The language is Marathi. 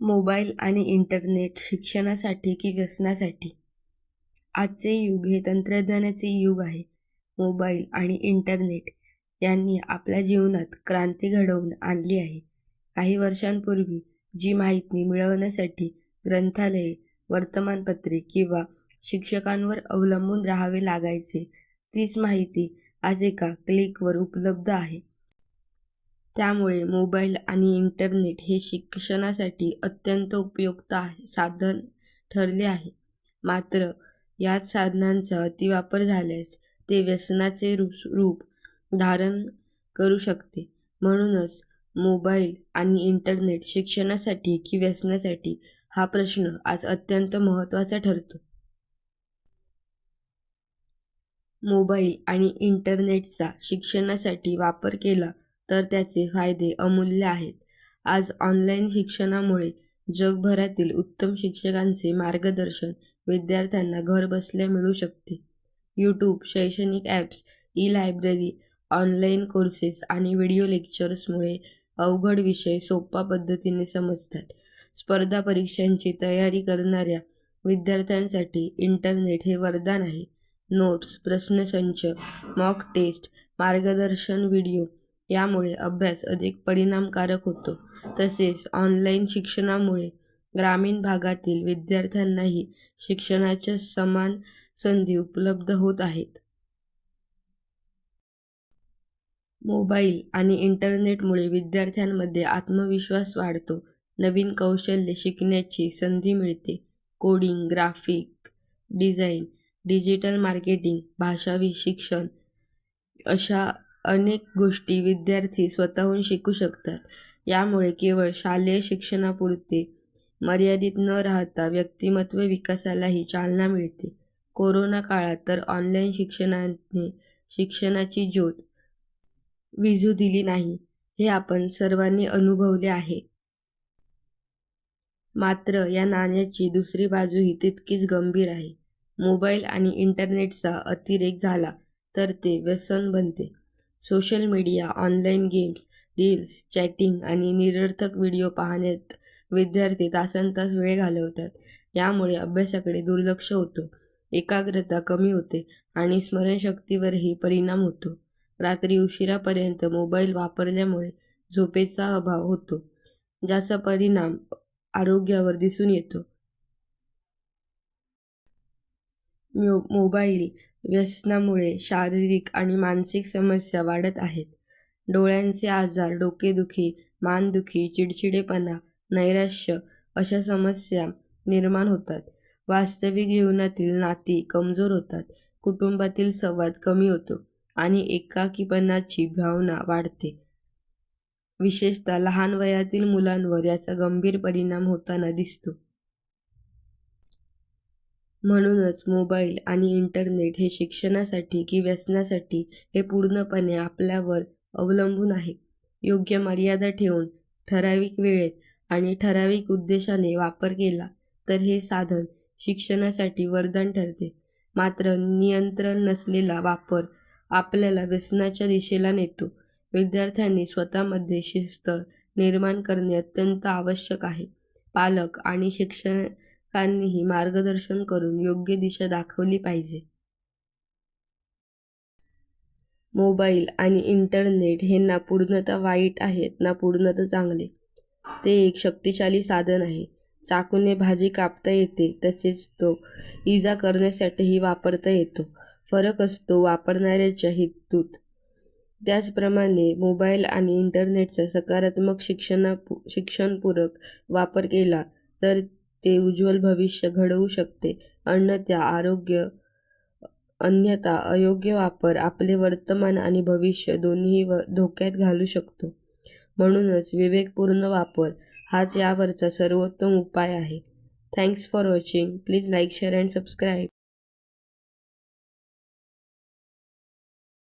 मोबाईल आणि इंटरनेट शिक्षणासाठी की व्यसनासाठी? आजचे युग हे तंत्रज्ञानाचे युग आहे. मोबाईल आणि इंटरनेट यांनी आपल्या जीवनात क्रांती घडवून आणली आहे. काही वर्षांपूर्वी जी माहिती मिळवण्यासाठी ग्रंथालये, वर्तमानपत्रे किंवा शिक्षकांवर अवलंबून राहावे लागायचे, तीच माहिती आज एका क्लिकवर उपलब्ध आहे. त्यामुळे मोबाईल आणि इंटरनेट हे शिक्षणासाठी अत्यंत उपयुक्त आहे साधन ठरले आहे. मात्र याच साधनांचा अतिवापर झाल्यास ते व्यसनाचे रूप धारण करू शकते. म्हणूनच मोबाईल आणि इंटरनेट शिक्षणासाठी की व्यसनासाठी हा प्रश्न आज अत्यंत महत्त्वाचा ठरतो. मोबाईल आणि इंटरनेटचा शिक्षणासाठी वापर केला तर त्याचे फायदे अमूल्य आहेत. आज ऑनलाईन शिक्षणामुळे जगभरातील उत्तम शिक्षकांचे मार्गदर्शन विद्यार्थ्यांना घरबसल्या मिळू शकते. यूट्यूब, शैक्षणिक apps, e library, online courses आणि व्हिडिओ लेक्चर्समुळे अवघड विषय सोपा पद्धतीने समजतात. स्पर्धा परीक्षांची तयारी करणाऱ्या विद्यार्थ्यांसाठी इंटरनेट हे वरदान आहे. नोट्स, प्रश्नसंच, मॉक टेस्ट, मार्गदर्शन व्हिडिओ यामुळे अभ्यास अधिक परिणामकारक होतो. तसेच ऑनलाईन शिक्षणामुळे ग्रामीण भागातील विद्यार्थ्यांनाही शिक्षणाच्या समान संधी उपलब्ध होत आहेत. मोबाईल आणि इंटरनेटमुळे विद्यार्थ्यांमध्ये आत्मविश्वास वाढतो, नवीन कौशल्य शिकण्याची संधी मिळते. Coding, graphic design digital marketing, भाषा शिक्षण अशा अनेक गोष्टी विद्यार्थी स्वतःहून शिकू शकतात. यामुळे केवळ शालेय शिक्षणापुरते मर्यादित न राहता व्यक्तिमत्व विकासालाही चालना मिळते. कोरोना काळात तर ऑनलाईन शिक्षणाने शिक्षणाची ज्योत विझू दिली नाही, हे आपण सर्वांनी अनुभवले आहे. मात्र या नाण्याची दुसरी बाजूही तितकीच गंभीर आहे. मोबाईल आणि इंटरनेटचा अतिरेक झाला तर ते व्यसन बनते. Social media, online games, reels, chatting आणि निरर्थक व्हिडिओ पाहण्यात विद्यार्थी तासनतास वेळ घालवतात. यामुळे अभ्यासाकडे दुर्लक्ष होतो एकाग्रता कमी होते आणि स्मरणशक्तीवरही परिणाम होतो. रात्री उशिरापर्यंत मोबाईल वापरल्यामुळे झोपेचा अभाव होतो, ज्याचा परिणाम आरोग्यावर दिसून येतो. मोबाईल व्यसनामुळे शारीरिक आणि मानसिक समस्या वाढत आहेत. डोळ्यांचे आजार, डोकेदुखी, मानदुखी, चिडचिडेपणा, नैराश्य अशा समस्या निर्माण होतात. वास्तविक जीवनातील नाती कमजोर होतात, कुटुंबातील संवाद कमी होतो आणि एकाकीपणाची भावना वाढते. विशेषतः लहान वयातील मुलांवर याचा गंभीर परिणाम होताना दिसतो. म्हणूनच मोबाईल आणि इंटरनेट हे शिक्षणासाठी की व्यसनासाठी हे पूर्णपणे आपल्यावर अवलंबून आहे. योग्य मर्यादा ठेवून, ठराविक वेळेत आणि ठराविक उद्देशाने वापर केला तर हे साधन शिक्षणासाठी वरदान ठरते. मात्र नियंत्रण नसलेला वापर आपल्याला व्यसनाच्या दिशेला नेतो. विद्यार्थ्यांनी स्वतःमध्ये शिस्त निर्माण करणे अत्यंत आवश्यक आहे. पालक आणि पालकांनीही मार्गदर्शन करून योग्य दिशा दाखवली पाहिजे. मोबाईल आणि इंटरनेट हे ना पूर्णतः वाईट आहेत ना पूर्णतः चांगले. ते एक शक्तिशाली साधन आहे. चाकूने भाजी कापता येते तसेच तो इजा करण्यासाठीही वापरता येतो. फरक असतो वापरणाऱ्याच्या हेतूत. त्याचप्रमाणे मोबाईल आणि इंटरनेटचा सकारात्मक शिक्षणपूरक वापर केला तर ते उज्ज्वल भविष्य घडवू शकते, अन्यथा अयोग्य वापर आपले वर्तमान आणि भविष्य दोन्हीही धोक्यात घालू शकतो. म्हणूनच विवेकपूर्ण वापर हाच यावरचा सर्वोत्तम उपाय आहे. Thanks for watching. Please like, share and subscribe.